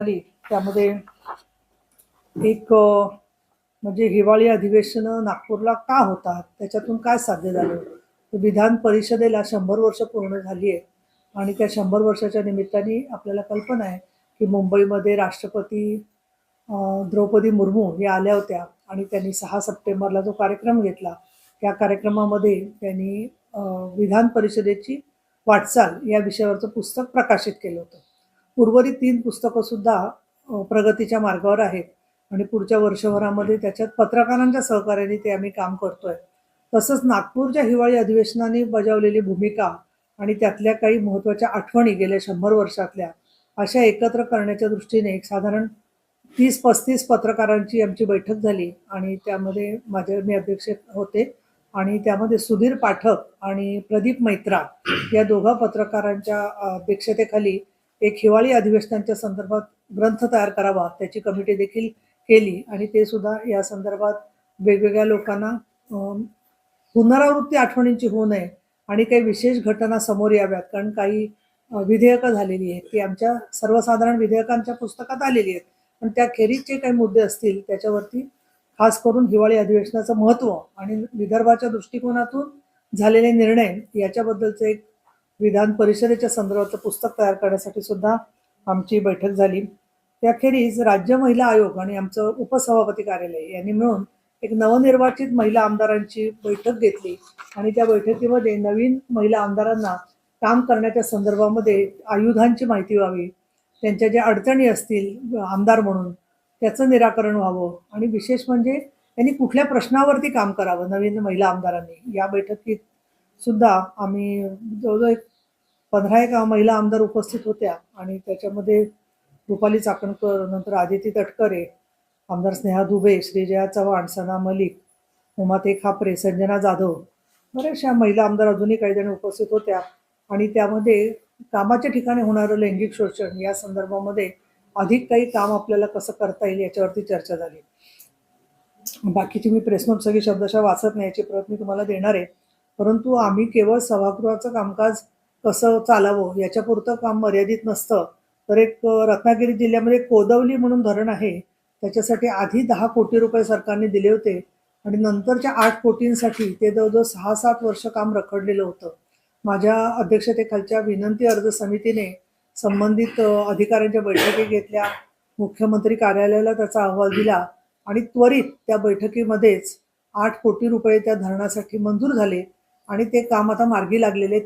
झाली. त्यामध्ये एक म्हणजे हिवाळी अधिवेशनं नागपूरला का होतात? त्याच्यातून काय साध्य झालं? विधान परिषदेला शंभर वर्ष पूर्ण झाली आहे आणि त्या शंभर वर्षाच्या निमित्ताने आपल्याला कल्पना आहे की मुंबईमध्ये राष्ट्रपती द्रौपदी मुर्मू या आल्या होत्या आणि त्यांनी सहा सप्टेंबरला जो कार्यक्रम घेतला त्या कार्यक्रमामध्ये त्यांनी विधान परिषदेची वाटचाल या विषयावरचं पुस्तक प्रकाशित केलं होतं. उर्वरित तीन पुस्तकं सुद्धा प्रगतीच्या मार्गावर आहेत. आणि पुढच्या वर्षभरामध्ये त्याच्यात पत्रकारांच्या सहकार्याने ते आम्ही काम करतोय. तसंच नागपूरच्या हिवाळी अधिवेशनाने बजावलेली भूमिका आणि त्यातल्या काही महत्त्वाच्या आठवणी गेल्या शंभर वर्षातल्या अशा एकत्र करण्याच्या दृष्टीने एक साधारण तीस पस्तीस पत्रकारांची आमची बैठक झाली आणि त्यामध्ये माझे मी अध्यक्ष होते. आणि त्यामध्ये सुधीर पाठक आणि प्रदीप मैत्रा या दोघा पत्रकारांच्या अध्यक्षतेखाली एक हिवाळी अधिवेशनांच्या संदर्भात ग्रंथ तयार करावा त्याची कमिटी देखील केली आणि ते सुद्धा या संदर्भात वेगवेगळ्या लोकांना पुनरावृत्ती आठवणींची होऊ नये आणि काही विशेष घटना समोर याव्यात. कारण काही विधेयकं झालेली आहेत. ती आमच्या सर्वसाधारण विधेयकांच्या पुस्तकात आलेली आहेत. पण त्या खेरीजचे काही मुद्दे असतील त्याच्यावरती खास करून हिवाळी अधिवेशनाचं महत्त्व आणि विदर्भाच्या दृष्टिकोनातून झालेले निर्णय याच्याबद्दलचं एक विधान परिषदेच्या संदर्भातलं पुस्तक तयार करण्यासाठी सुद्धा आमची बैठक झाली. त्याखेरीज राज्य महिला आयोग आणि आमचं उपसभापती कार्यालय यांनी मिळून एक नवनिर्वाचित महिला आमदारांची बैठक घेतली आणि त्या बैठकीमध्ये नवीन महिला आमदारांना काम करण्याच्या संदर्भामध्ये आयुधांची माहिती व्हावी त्यांच्या ज्या अडचणी असतील आमदार म्हणून त्याचं निराकरण व्हावं आणि विशेष म्हणजे त्यांनी कुठल्या प्रश्नावरती काम करावं नवीन महिला आमदारांनी या बैठकीत सुद्धा आम्ही जवळजवळ एक पंधरा एक महिला आमदार उपस्थित होत्या आणि त्याच्यामध्ये रुपाली चाकणकर नंतर आदिती तटकरे आमदार स्नेहा दुबे श्रीजया चव्हाण सना मलिक उमाते खापरे संजना जाधव बऱ्याचशा महिला आमदार अजूनही काही जण उपस्थित होत्या. आणि त्यामध्ये कामाच्या ठिकाणी होणारं लैंगिक शोषण या संदर्भामध्ये अधिक काही काम आपल्याला कसं करता येईल याच्यावरती चर्चा झाली. बाकीची मी प्रेसनोट सगळी शब्दशः वाचत नाही याची प्रयत्न तुम्हाला देणार आहे. परंतु आम्ही केवळ सभागृहाचं कामकाज कसं चालावं याच्यापुरतं काम मर्यादित नसतं. तर एक रत्नागिरी जिल्ह्यामध्ये कोदवली म्हणून धरण आहे. त्याच्यासाठी आधी दहा कोटी रुपये सरकारने दिले होते आणि नंतरच्या आठ कोटींसाठी ते जवळजवळ सहा सात वर्ष काम रखडलेलं होतं. माझ्या अध्यक्षतेखालच्या विनंती अर्ज समितीने संबंधित अधिकाऱ्यांच्या बैठकी घेतल्या मुख्यमंत्री कार्यालयाला त्याचा अहवाल दिला आणि त्वरित त्या बैठकीमध्येच आठ कोटी रुपये त्या धरणासाठी मंजूर झाले. आणि ते काम आता मार्गी लागलेले त्या